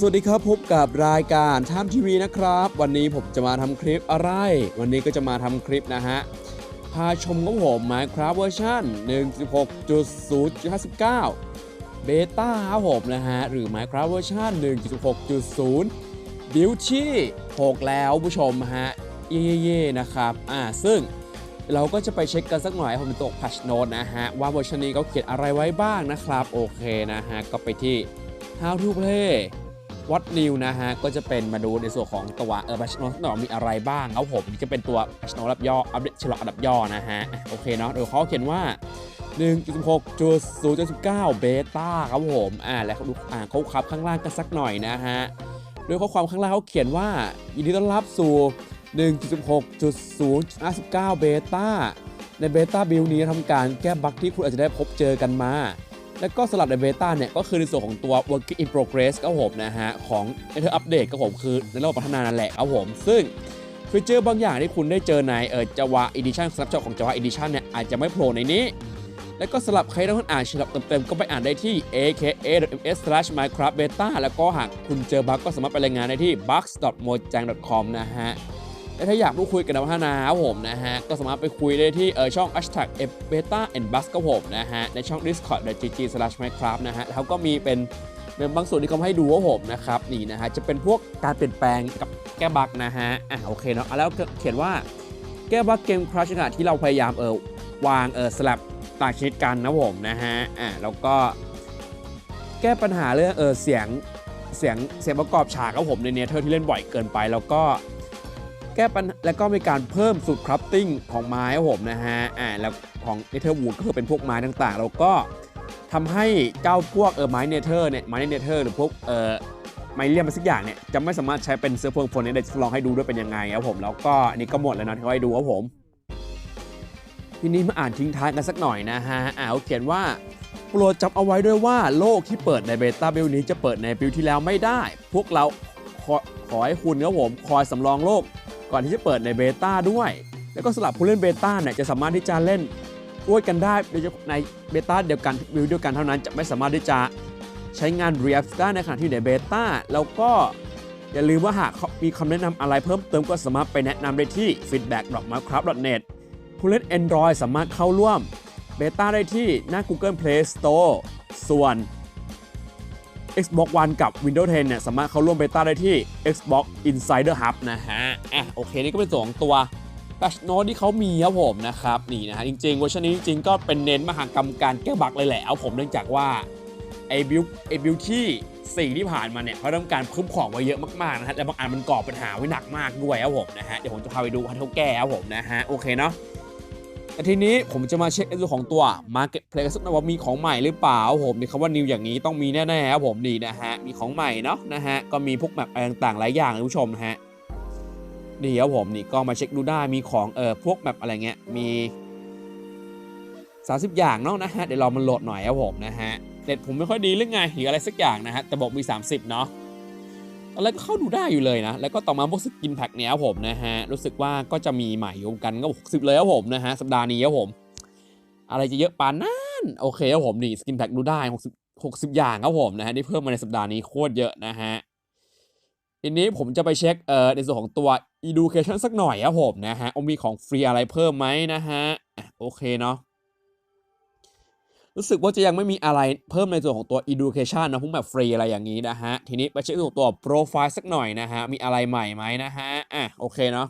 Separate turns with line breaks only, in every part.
สวัสดีครับ พบกับรายการท่ามทีวีนะครับ วันนี้ผมจะมาทำคลิปอะไร วันนี้ก็จะมาทำคลิปนะฮะ พาชมของผม Minecraft เวอร์ชัน1.6.0.59 เบต้าครับผมนะฮะ หรือ Minecraft เวอร์ชัน1.6.0บิวที่6แล้วผู้ชมฮะ เย่ๆนะครับ อ่า ซึ่งเราก็จะไปเช็คกันสักหน่อยผมเป็นตัว patch note นะฮะ ว่าเวอร์ชันนี้เขาเขียนอะไรไว้บ้างนะครับ โอเคนะฮะ ก็ไปที่ How to play What new นะฮะ ก็จะเป็นมาดูในส่วนของตัวเออ patch note หน่อมีอะไรบ้างครับผมนี่จะเป็นตัว patch note รับย่ออัปเดตฉลองอันดับย่อนะฮะ โอเคเนาะโดยเขาเขียนว่า1.6.0.19 เบต้าครับผม อ่า แล้วเขาดูอ่าเขาคับข้างล่างกันสักหน่อยนะฮะ โดยข้อความข้างล่างเขาเขียนว่า ยินดีต้อนรับสู่ 1.6.0.59 เบต้า ในเบต้าบิลนี้ทำการแก้บั๊กที่คุณอาจจะได้พบเจอกันมา แล้วก็สำหรับในเบต้าเนี่ยก็คือในส่วนของตัว working in progress ครับผมนะฮะของ Enter Update ครับผมคือในระบบพัฒนานั่นแหละครับผมซึ่งฟีเจอร์บางอย่างที่คุณได้เจอในเออ Java Edition Snapshot ของ Java Edition เนี่ยอาจจะไม่โผล่ในนี้ แล้วก็สำหรับใครต้องการอ่านฉบับเต็มๆ ก็ไปอ่านได้ที่ aka.ms/minecraftbeta แล้วก็หากคุณเจอบั๊กก็สามารถไปรายงานได้ที่ bugs.mojang.com นะฮะ และถ้าอยากพูดคุยกับนักพัฒนาครับผมนะฮะ ก็สามารถไปคุยได้ที่เออช่อง hashtag beta and bus ครับผมนะฮะ ในช่อง discord.gg/minecraft นะฮะแล้วก็มีเป็นเป็นบางส่วนที่เขาให้ดูครับผมนะครับนี่นะฮะจะเป็นพวกการเปลี่ยนแปลงกับแก้บั๊กนะฮะอะโอเคเนาะอะแล้วเขียนว่าแก้บั๊กเกมครัชขณะที่เราพยายามเออวางเออสลับต่างชนิดกันนะผมนะฮะอะแล้วก็แก้ปัญหาเรื่องเออเสียงเสียงเสียงประกอบฉากครับผมในเนเธอร์ที่เล่นบ่อยเกินไป แล้วก็ แก้ปัญแล้วก็มีการเพิ่มสูตรคราฟติ้งของไม้ผมนะฮะอ่าแล้วของเนเธอร์วูดก็คือเป็นพวกไม้ต่างๆ แล้วก็ทำให้เจ้าพวกเออไม้เนเธอร์เนี่ยไม้เนเธอร์หรือพวกเออไม้เลี่ยมสักอย่างเนี่ยจะไม่สามารถใช้เป็นเสื้อเฟืองฝนเนี่ยเดี๋ยวจะลองให้ดูด้วยเป็นยังไงครับผมแล้วก็อันนี้ก็หมดแล้วนะที่เขาให้ดูครับผม ทีนี้มาอ่านทิ้งท้ายกันสักหน่อยนะฮะอ่าเขาเขียนว่าโปรดจำเอาไว้ด้วยว่าโลกที่เปิดในเบต้าบิลนี้จะเปิดในบิลที่แล้วไม่ได้ พวกเราขอขอให้คุณครับผมคอยสำรองโลก ก่อนที่จะเปิดในเบต้าด้วย แล้วก็สำหรับผู้เล่นเบต้าเนี่ยจะสามารถที่จะเล่นด้วยกันได้โดยในเบต้าเดียวกันบิลเดียวกันเท่านั้นจะไม่สามารถที่จะใช้งาน React ได้ในขณะที่ในเบต้าแล้วก็อย่าลืมว่าหากมีคำแนะนำอะไรเพิ่มเติมก็สามารถไปแนะนำได้ที่ feedback.minecraft.net ผู้เล่น Android สามารถเข้าร่วมเบต้าได้ที่หน้า Google Play Store ส่วน Xbox One กับ Windows 10 เนี่ยสามารถเข้าร่วมเบต้าได้ที่ Xbox Insider Hub นะฮะ อะโอเค นี่ก็เป็นส่วนของตัว Patch Note ที่เขามีครับผมนะครับ นี่นะฮะ จริงๆเวอร์ชันนี้จริงๆก็เป็นเน้นมหากรรมการแก้บั๊กเลยแหละเอาผมเนื่องจากว่าไอ้บิวไอ้บิวที่4ที่ผ่านมาเนี่ยเขาทำการพิ่มของไว้เยอะมากๆนะฮะและบางอันมันก่อปัญหาไว้หนักมากด้วยครับผมนะฮะเดี๋ยวผมจะพาไปดูว่าเขาแก้ครับผมนะฮะโอเคเนาะ แต่ทีนี้ผมจะมาเช็คในส่วนของตัว Marketplace นะว่ามีของใหม่หรือเปล่าผมมีคำว่า new อย่างนี้ต้องมีแน่ๆครับผมนี่นะฮะ มีของใหม่เนาะนะฮะ ก็มีพวกแมปอะไรต่างๆหลายอย่างนะผู้ชมนะฮะนี่ครับผมนี่ก็มาเช็คดูได้มีของเออพวกแมปอะไรเงี้ยมี 30 อย่างเนาะนะฮะเดี๋ยวเรามันโหลดหน่อยครับผมนะฮะเน็ตผมไม่ค่อยดีหรือไงหรืออะไรสักอย่างนะฮะแต่บอกมี 30 เนาะ ตอนแรกก็เข้าดูได้อยู่เลยนะ แล้วก็ต่อมาพวกสกินแพ็กเนี้ยครับผมนะฮะ รู้สึกว่าก็จะมีใหม่อยู่กันก็60เลยครับผมนะฮะ สัปดาห์นี้ครับผม อะไรจะเยอะปานนั้นโอเคครับผมนี่สกินแพ็กดูได้60 60 อย่างครับผมนะฮะที่เพิ่มมาในสัปดาห์นี้โคตรเยอะนะฮะทีนี้ผมจะไปเช็คเอ่อในส่วนของตัว education สักหน่อยครับผมนะฮะว่ามีของฟรีอะไรเพิ่มไหมนะฮะโอเคเนาะ รู้สึกว่าจะยังไม่มีอะไรเพิ่มในส่วนของตัว education นะพวกแบบฟรีอะไรอย่างนี้นะฮะ ทีนี้ไปเช็คส่วนตัว profile สักหน่อยนะฮะ มีอะไรใหม่ไหมนะฮะ อะ โอเคเนาะ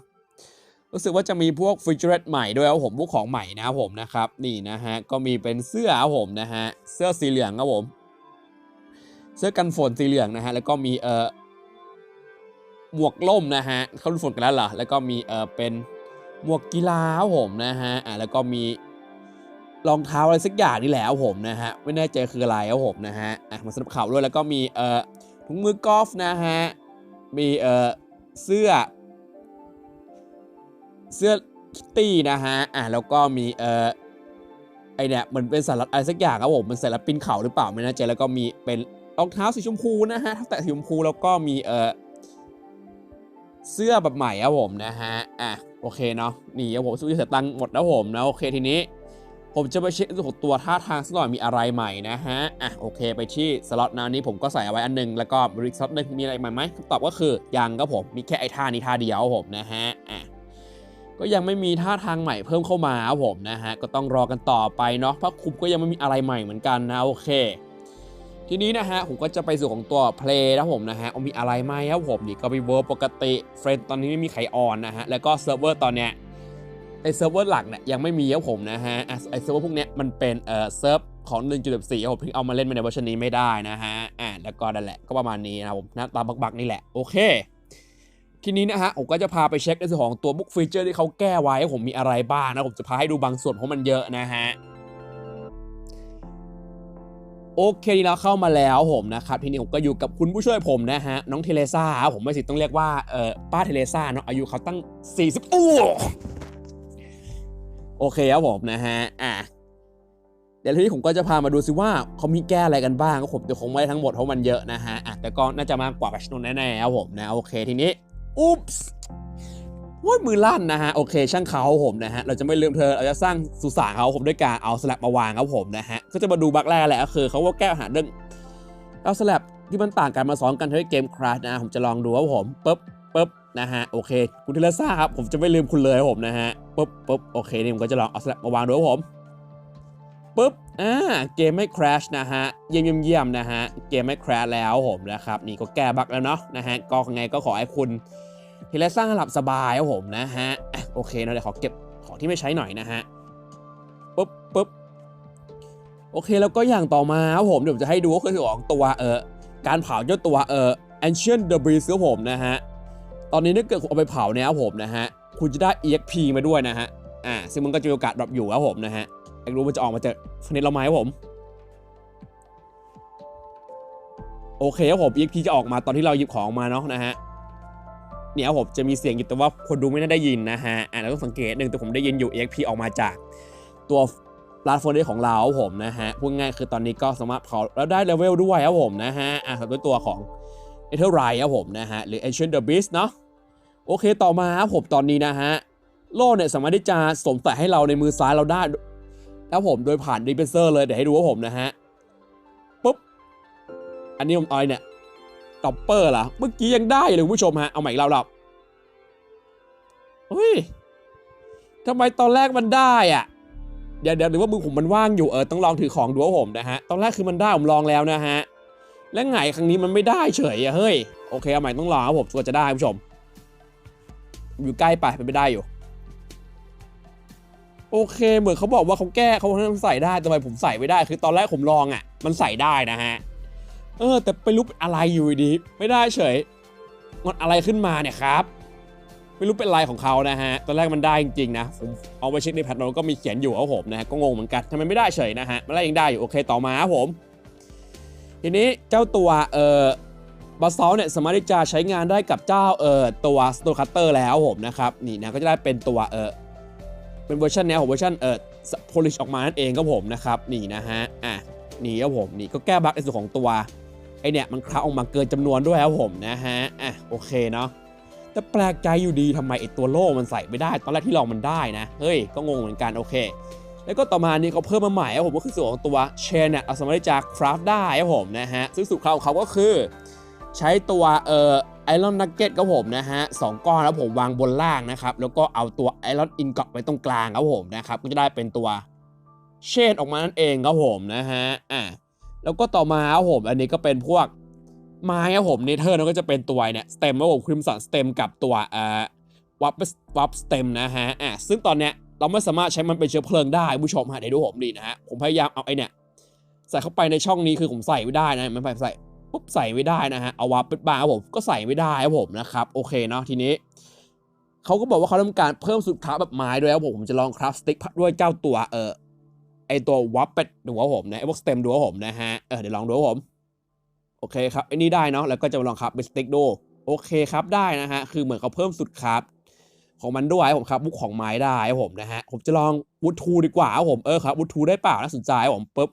รู้สึกว่าจะมีพวกฟีเจอร์ใหม่ด้วยครับผม พวกของใหม่นะครับผมนะครับ นี่นะฮะ ก็มีเป็นเสื้อครับผมนะฮะ เสื้อสีเหลืองครับผม เสื้อกันฝนสีเหลืองนะฮะ แล้วก็มีเอ่อ หมวกล่มนะฮะ เขาดูฝนกันแล้วเหรอ แล้วก็มีเอ่อเป็นหมวกกีฬาครับผมนะฮะ อะแล้วก็มี รองเท้าอะไรสักอย่างนี่แหละครับผมนะฮะไม่แน่ใจคืออะไรครับผมนะฮะอะมาสนับข่าด้วยแล้วก็มีเอ่อถุงมือกอล์ฟนะฮะมีเอ่อเสื้อ เสื้อคิตตี้นะฮะอะแล้วก็มีเอ่อไอเนี่ยเหมือนเป็นสารัดอะไรสักอย่างครับผมมันส่แล้วปีนเขาหรือเปล่าไม่แน่ใจแล้วก็มีเป็นรองเท้าสีชมพูนะฮะท้าแตะสีชมพูแล้วก็มีเอ่อเสื้อแบบใหม่ครับผมนะฮะ อะ โอเคเนาะ นี่ครับผมซื้อเสียตังค์หมดแล้วผมนะ โอเคทีนี้ ผมจะไปเช็คในส่วนของตัวท่าทางสักหน่อยมีอะไรใหม่นะฮะ อะโอเคไปที่สล็อตนานี้ผมก็ใส่เอาไว้อันหนึง แล้วก็บริสล็อตหนึงมีอะไรใหม่ไหมคำตอบก็คือยังครับผมมีแค่ไอ้ท่านี้ท่าเดียวผมนะฮะ อะก็ยังไม่มีท่าทางใหม่เพิ่มเข้ามาครับผมนะฮะ ก็ต้องรอกันต่อไปเนาะเพราะคุปก็ยังไม่มีอะไรใหม่เหมือนกันนะโอเคทีนี้นะฮะผมก็จะไปสู่ของตัว Play นะผมนะฮะมีอะไรไหมครับผมนี่ก็มีเวอร์ปกติเฟรนตอนนี้ไม่มีใครออนนะฮะแล้วก็เซิร์ฟเวอร์ตอนเนี้ย ไอเซิร์ฟเวอร์หลักเนี่ยยังไม่มีครับผมนะฮะไอเซิร์ฟเวอร์พวกเนี้ยมันเป็นเอ่อเซิร์ฟของ1.14ครับผมเพิ่งเอามาเล่นในเวอร์ชันนี้ไม่ได้นะฮะอ่าแล้วก็นั่นแหละก็ประมาณนี้นะผมหน้าตาบักๆนี่แหละโอเคทีนี้นะฮะผมก็จะพาไปเช็คในส่วนของตัวบุ๊กฟีเจอร์ที่เขาแก้ไว้ผมมีอะไรบ้างนะผมจะพาให้ดูบางส่วนเพราะมันเยอะนะฮะโอเคนี่เราเข้ามาแล้วผมนะครับทีนี้ผมก็อยู่กับคุณผู้ช่วยผมนะฮะน้องเทเลซ่าผมไม่สิต้องเรียกว่าเออป้าเทเลซ่าเนาะอายุเขาตั้ง 40 อู้ โอเคครับผมนะฮะอะเดี๋ยวทีนี้ผมก็จะพามาดูซิว่าเขามีแก้อะไรกันบ้างก็ผมจะคงไม่ได้ทั้งหมดเพราะมันเยอะนะฮะอะแต่ก็น่าจะมากกว่ากัชนนแน่ๆครับผมนะโอเคทีนี้อุ๊ปส์ว่ามือลั่นนะฮะโอเค ช่างเขาผมนะฮะเราจะไม่ลืมเธอเราจะสร้างสุสานเขาผมด้วยการเอาสลับมาวางครับผมนะฮะก็จะมาดูบักแรกแหละก็คือเขาก็แก้ปัญหาเรื่องเอาสลับที่มันต่างกันมาซ้อนกันทำให้เกมคราชนะผมจะลองดูครับผมปึ๊บปึ๊บ นะฮะโอเค คุณเทเลซ่าครับผมจะไม่ลืมคุณเลยผมนะฮะปึ๊บปึ๊บโอเคนี่ผมก็จะลองเอาสลับมาวางดูผมปึ๊บอ่าเกมไม่คราชนะฮะเยี่ยมเยี่ยมเยี่ยมนะฮะเกมไม่คราชแล้วผมนะครับนี่ก็แก้บั๊กแล้วเนาะนะฮะก็ยังไงก็ขอให้คุณเทเลซ่าหลับสบายครับผมนะฮะโอเคเนาะเดี๋ยวขอเก็บของที่ไม่ใช้หน่อยนะฮะปึ๊บปึ๊บโอเคแล้วก็อย่างต่อมาครับผมเดี๋ยวจะให้ดูก็คือของตัวเออการเผาเจ้าตัวเออ ancient debris ครับผมนะฮะ ตอนนี้ถ้าเกิดคุณเอาไปเผาเนี่ยครับผมนะฮะ คุณจะได้ exp มาด้วยนะฮะ อ่า ซึ่งมันก็จะมีโอกาสดรอปอยู่ครับผมนะฮะอยากรู้มันจะออกมาจากฟเนตเราไหมครับผม โอเคครับผม exp จะออกมาตอนที่เราหยิบของมาเนาะนะฮะ เนี่ยครับผมจะมีเสียงอยู่แต่ว่าคนดูไม่น่าได้ยินนะฮะ อ่าเราต้องสังเกตหนึ่งแต่ผมได้ยินอยู่ exp ออกมาจากตัวรานโฟนเดของเราครับผมนะฮะ พูดง่ายคือตอนนี้ก็สามารถเผาแล้วได้เลเวลด้วยครับผมนะฮะ อะครับด้วยตัวของ เอเทอร์ไรครับผมนะฮะหรือ Ancient the Beast เนาะโอเคต่อมาครับผมตอนนี้นะฮะโล่เนี่ยสามารถที่จะสวมใส่ให้เราในมือซ้ายเราได้แล้วผมโดยผ่านดิเ p เซอร์เลยเดี๋ยวให้ดูว่าผมนะฮะปุ๊บอันนี้ผมอาไอ้เนี่ยต็อปเปอร์เหรอเมื่อกี้ยังได้เลยคุณผู้ชมฮะเอาใหม่อีกรอบเฮ้ยทำไมตอนแรกมันได้อะเดี๋ยวเดี๋ยวหรือว่ามือผมมันว่างอยู่เออต้องลองถือของดูว่าผมนะฮะตอนแรกคือมันได้ผมลองแล้วนะฮะ และไงครั้งนี้มันไม่ได้เฉยอะเฮ้ย โอเคเอาใหม่ต้องลองครับผมกว่าจะได้คุณผู้ชม อยู่ใกล้ไปเป็นไปได้อยู่ โอเคเหมือนเขาบอกว่าเขาแก้เขาให้มันใส่ได้แต่ทำไมผมใส่ไม่ได้คือตอนแรกผมลองอะมันใส่ได้นะฮะ เออ แต่ไปรู้เป็นอะไรอยู่ดี ไม่ได้เฉยงอนอะไรขึ้นมาเนี่ยครับไม่รู้เป็นไรของเขานะฮะ ตอนแรกมันได้จริงๆนะ ผมเอาไปเช็คในแพทโนก็มีเขียนอยู่ครับผมนะฮะ ก็งงเหมือนกันทำไมไม่ได้เฉยนะฮะ มันแรกยังได้อยู่ โอเค ต่อมาครับผม ทีนี้เจ้าตัวเอ่อบาซอลเนี่ยสามารถที่จะใช้งานได้กับเจ้าเอ่อตัวสโตคัตเตอร์แล้วผมนะครับนี่นะก็จะได้เป็นตัวเอ่อเป็นเวอร์ชันแนวของเวอร์ชันเอ่อโพลิชออกมานั่นเองครับผมนะครับนี่นะฮะอะนี่ครับผมนี่ก็แก้บั๊กในส่วนของตัวไอเนี่ยมันคราออกมาเกินจำนวนด้วยครับผมนะฮะอะโอเคเนาะแต่แปลกใจอยู่ดีทำไมไอตัวโล่มันใส่ไม่ได้ ตอนแรกที่ลองมันได้นะเฮ้ยก็งงเหมือนกันโอเค แล้วก็ต่อมานี่เขาเพิ่มมาใหม่ครับผมก็คือส่วนของตัวเชนเนี่ยเอาสามารถที่จะคราฟได้ครับผมนะฮะซึ่งสูตรของเขาก็คือ ใช้ตัวเอ่อไอรอนนักเก็ตครับผมนะฮะสองก้อนแล้วผมวางบนล่างนะครับ แล้วก็เอาตัวไอรอนอินกอตไว้ตรงกลางครับผมนะครับก็จะได้เป็นตัวเชนออกมานั่นเองครับผมนะฮะอะแล้วก็ต่อมาครับผมอันนี้ก็เป็นพวกไม้ครับผมเนเธอร์นั่นก็จะเป็นตัวเนี่ยสเต็มครับผมคริมสันสเต็มกับตัวเอ่อวับวับสเต็มนะฮะอะซึ่งตอนเนี้ย เราไม่สามารถใช้มันเป็นเชื้อเพลิงได้ผู้ชมฮะเดี๋ยวดูผมดีนะฮะผมพยายามเอาไอเนี่ยใส่เข้าไปในช่องนี้คือผมใส่ไม่ได้นะมันไปใส่ปุ๊บใส่ไม่ได้นะฮะเอาวับป็นบางครับผมก็ใส่ไม่ได้ครับผมนะครับโอเคเนาะทีนี้เขาก็บอกว่าเขาต้องการเพิ่มสุดคราแบบไม้ด้วยครับผมผมจะลองคราฟสติ๊กด้วยเจ้าตัวเออไอตัววับเป็ดดูว่าผมนะไอพวกสเต็มดูว่าผมนะฮะเออเดี๋ยวลองดูว่าผมโอเคครับไอนี่ได้เนาะแล้วก็จะมาลองครับเป็นสเต็กดูโอเคครับได้นะฮะคือเหมือนเขาเพิ่มสุดครับ ของมันด้วยผมครับบุกของไม้ได้ผมนะฮะผมจะลองวูดทูดีกว่าผมเออครับวูดทูได้เปล่าน่าสนใจผมปุ๊บ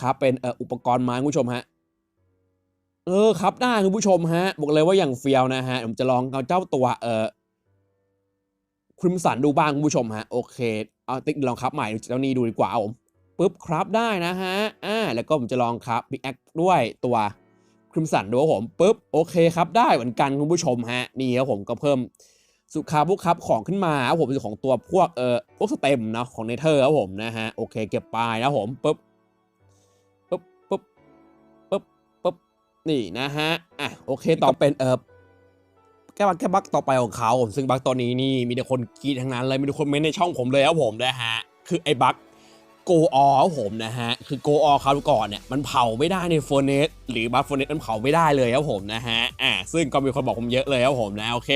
ครับเป็นเอ่ออุปกรณ์ไม้คุณผู้ชมฮะเออครับได้คุณผู้ชมฮะบอกเลยว่าอย่างเฟียวนะฮะผมจะลองเอาเจ้าตัวเอ่อคริมสันดูบ้างคุณผู้ชมฮะโอเคเอาติ๊กลองครับใหม่เจ้านี้ดูดีกว่าผมปุ๊บครับได้นะฮะอ่าแล้วก็ผมจะลองครับพิกแอคด้วยตัว ริมสันดูครับผมปุ๊บโอเคครับได้เหมือนกันคุณผู้ชมฮะนี่ครับผมก็เพิ่มสุขาบุกครับของขึ้นมาครับผมของตัวพวกเอ่อพวกสเต็มเนาะของเนเธอร์ครับผมนะฮะโอเคเก็บไปนะครับผมปุ๊บปุ๊บปุ๊บปุ๊บปุ๊บนี่นะฮะอะโอเคต่อเป็นเอ่อแก้บักแก้บักต่อไปของเขาผมซึ่งบักตอนนี้นี่มีแต่คนกรีดทั้งนั้นเลยมีแต่คนเม้นในช่องผมเลยครับผมนะฮะคือไอ้บัก โกออผมนะฮะ คือโกออคราวก่อนเนี่ยมันเผาไม่ได้ในโฟเนสหรือบัฟโฟเนสมันเผาไม่ได้เลยครับผมนะฮะอ่าซึ่งก็มีคนบอกผมเยอะเลยครับผมนะโอเค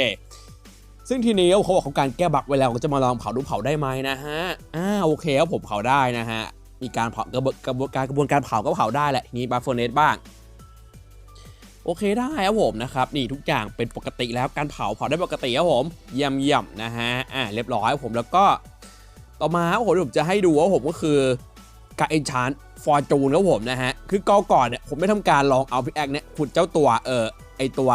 ซึ่งทีนี้เขาบอกเขาการแก้บักไว้แล้วก็จะมาลองเผาดูเผาได้ไหมนะฮะอ่าโอเคครับผมเผาได้นะฮะมีการเผากระบวนกระบวนการกระบวนการเผาก็เผาได้แหละทีนี้บัฟโฟเนสบ้างโอเคได้ครับผมนะครับนี่ทุกอย่างเป็นปกติแล้วการเผาเผาได้ปกติครับผมเยี่ยมเยี่ยมนะฮะอ่าเรียบร้อยครับผมแล้วก็ ต่อมาครับผมผมจะให้ดูว่าผมก็คือการเอนชานฟอร์จูนครับผมนะฮะ คือก่อนก่อนเนี่ยผมไม่ทำการลองเอาพิกแอคเนี่ยขุดเจ้าตัวเออไอตัว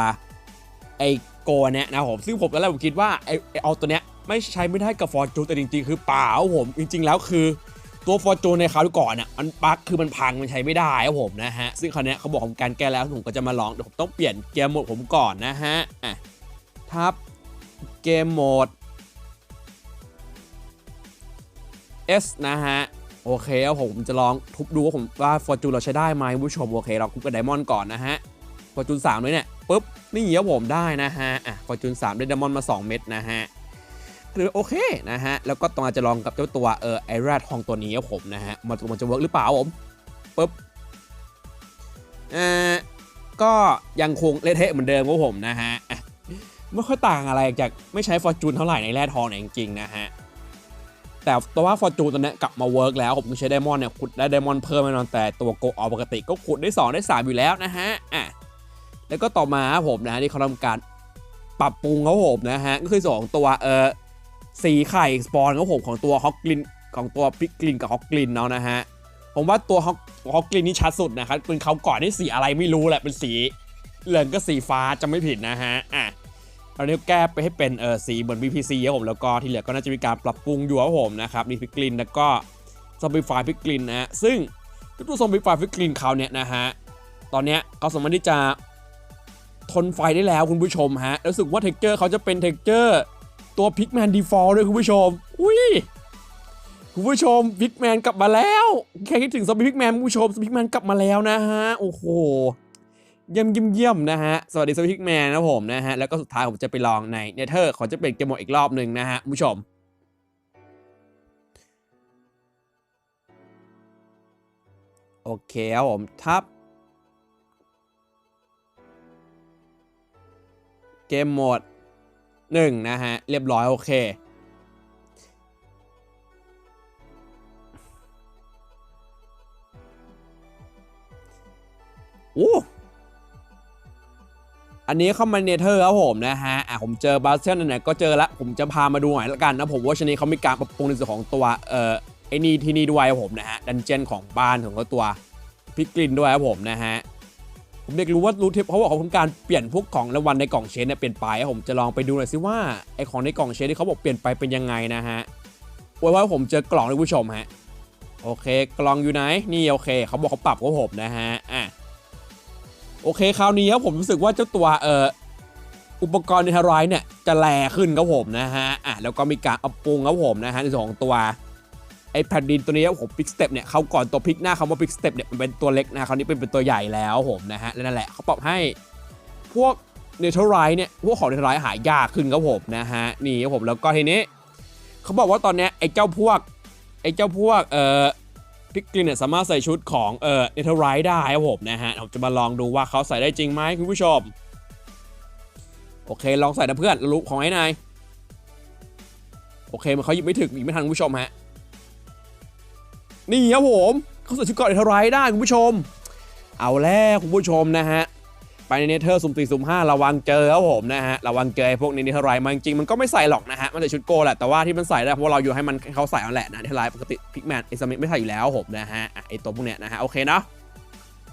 ไอโกเนี่ยนะผมซึ่งผมตอนแรกผมคิดว่าไอไอเอาตัวเนี้ยไม่ใช้ไม่ได้กับฟอร์จูนแต่จริงๆ คือเปล่าครับผมจริง ๆ แล้วคือตัวฟอร์จูนในคราวก่อนเนี่ยมันบั๊กคือมันพังมันใช้ไม่ได้ครับผมนะฮะซึ่งคราวเนี้ยเขาบอกผมการแก้แล้วผมก็จะมาลองเดี๋ยวผมต้องเปลี่ยนเกมโหมดผมก่อนนะฮะอะทับเกมโหมด S นะฮะ โอเคครับผมจะลองทุบดูว่าผมว่าฟอร์จูนเราใช้ได้ไหมคุณผู้ชมโอเค เราทุบกับไดมอนด์ก่อนนะฮะฟอร์จูน3เลยเนี่ยปุ๊บนี่ครับผมได้นะฮะอะฟอร์จูน3ได้ไดมอนด์มา 2 เม็ดนะฮะหรือโอเคนะฮะ แล้วก็ตอนจะลองกับเจ้าตัวเออไอแรดทองตัวนี้ครับผมนะฮะ มันมันจะเวิร์กหรือเปล่าผมปุ๊บเอ่อก็ยังคงเละเทะเหมือนเดิมครับผมนะฮะอะไม่ค่อยต่างอะไรจากไม่ใช้ฟอร์จูนเท่าไหร่ในแร่ทองเนี่ยจริงๆนะฮะ แต่ตัวว่าฟอร์จูนตัวเนี้ยกลับมาเวิร์กแล้วผมใช้ไดมอนด์เนี่ยขุดได้ไดมอนด์เพิ่มแน่นอนแต่ตัวโกออปกติก็ขุดได้ 2 ได้ 3 อยู่แล้วนะฮะอะแล้วก็ต่อมาผมนะฮะที่เขาทำการปรับปรุงครับผมนะฮะก็คือสองตัวเออสีไข่สปอนเของผมของตัวฮอกกลินของตัวพิกกลินกับฮอกกลินเนาะนะฮะผมว่าตัวฮอกฮอกกลินนี่ชัดสุดนะครับเป็นเขาก่อนที่สีอะไรไม่รู้แหละเป็นสีเหลืองก็สีฟ้าจะไม่ผิดนะฮะอะ ตอนนี้แก้ไปให้เป็นเออสีเหมือน VPC ครับผมแล้วก็ที่เหลือก็น่าจะมีการปรับปรุงอยู่ครับผมนะครับมีพิกกลินแล้วก็ซอมบี้ไฟพิกกลินนะฮะซึ่งตัวซอมบี้ไฟพิกกลินเขาเนี่ยนะฮะตอนเนี้ยเขาสามารถที่จะทนไฟได้แล้วคุณผู้ชมฮะรู้สึกว่าเทคเจอร์เขาจะเป็นเทคเจอร์ตัวพิกแมนดีฟอลด้วยคุณผู้ชม อุ้ยคุณผู้ชมพิกแมนกลับมาแล้ว แค่คิดถึงซอมบี้พิกแมนคุณผู้ชมพิกแมนกลับมาแล้วนะฮะ โอ้โห เยี่ยมเยี่ยมเยี่ยมนะฮะ สวัสดีซอมบี้พิกแมนนะผมนะฮะ แล้วก็สุดท้ายผมจะไปลองในเนเธอร์ขอจะเป็นเกมโหมดอีกรอบหนึ่งนะฮะผู้ชม โอเคครับผมทับ เกมโหมดหนึ่งนะฮะ เรียบร้อยโอเคโอ้ อันนี้เข้ามาเนเธอร์ครับผมนะฮะอะผมเจอบาสเซนเนี่ยก็เจอละผมจะพามาดูหน่อยละกันนะผมว่าชนี้เขามีการปรับปรุงในส่วนของตัวเอ่อไอ้นี่ที่นี่ด้วยครับผมนะฮะดันเจียนของบ้านของตัวพิกลินด้วยครับผมนะฮะผมอยกรู้ว่ารู้เทปเขาบอกเขาทำการเปลี่ยนพวกของรางวัลในกล่องเชนเนี่ยเปลี่ยนไปผมจะลองไปดูหน่อยสิว่าไอของในกล่องเชนที่เขาบอกเปลี่ยนไปเป็นยังไงนะฮะไว้ว่าผมเจอกล่องเลยผู้ชมฮะโอเคกล่องอยู่ไหนนี่โอเค เขาบอกเขาปรับกับผมนะฮะอะ โอเคคราวนี้ครับผมรู้สึกว่าเจ้าตัวเอ่ออุปกรณ์ในทารายเนี่ยจะแรงขึ้นครับผมนะฮะอะแล้วก็มีการอัปปรุงครับผมนะฮะในส่วนของตัวไอ้แผ่นดินตัวนี้ครับผมพิกสเต็ปเนี่ยเขาก่อนตัวพิกหน้าคำว่าพิกสเต็ปเนี่ยมันเป็นตัวเล็กนะคราวนี้เป็นเป็นตัวใหญ่แล้วผมนะฮะและนั่นแหละเขาปรับให้พวกเนเธอร์ไรเนี่ยพวกของเนเธอร์ไรหายากขึ้นครับผมนะฮะนี่ครับผมแล้วก็ทีนี้เขาบอกว่าตอนเนี้ยไอ้เจ้าพวกไอ้เจ้าพวกเอ่อ พิกกลินเนี่ยสามารถใส่ชุดของเอ่อเนเธอร์ไรได้ครับผมนะฮะผมจะมาลองดูว่าเขาใส่ได้จริงไหมคุณผู้ชม โอเคลองใส่นะเพื่อนลุกของไอ้นายโอเคมันเขาหยิบไม่ถึงหยิบไม่ทันคุณผู้ชมฮะนี่ครับผมเขาใส่ชุดเกราะเนเธอร์ไรได้คุณผู้ชม เอาแล้วคุณผู้ชมนะฮะ ไปในเนเธอร์สุ่มสี่สุ่มห้าระวังเจอครับผมนะฮะระวังเจอพวกนี้เนเธอร์ไรมันจริงมันก็ไม่ใส่หรอกนะฮะมันใส่ชุดโกแหละแต่ว่าที่มันใส่ได้เพราะเราอยู่ให้มันเขาใส่เอาแหละนะเนเธอร์ไรปกติพิกแมนไอซามิไม่ใส่อยู่แล้วผมนะฮะไอตัวพวกเนี้ยนะฮะโอเคเนาะ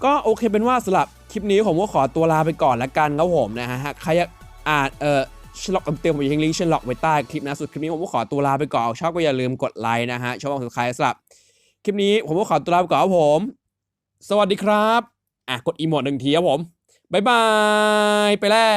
ก็โอเคเป็นว่าสำหรับคลิปนี้ผมก็ขอตัวลาไปก่อนละกันครับผมนะฮะใครอ่านเออชล็อกเต็มผมยิงลิงก์ชล็อกไว้ใต้คลิปนะสุดคลิปนี้ผมก็ขอตัวลาไปก่อนชอบก็อย่าลืมกดไลค์นะฮะชอบกดซับสครสำหรับคลิปนี้ผมก็ขอตัวลาไปก่อนครับผม สวัสดีครับอะกดอีโมดหนึ่งทีครับผม บายบาย ไปแล้ว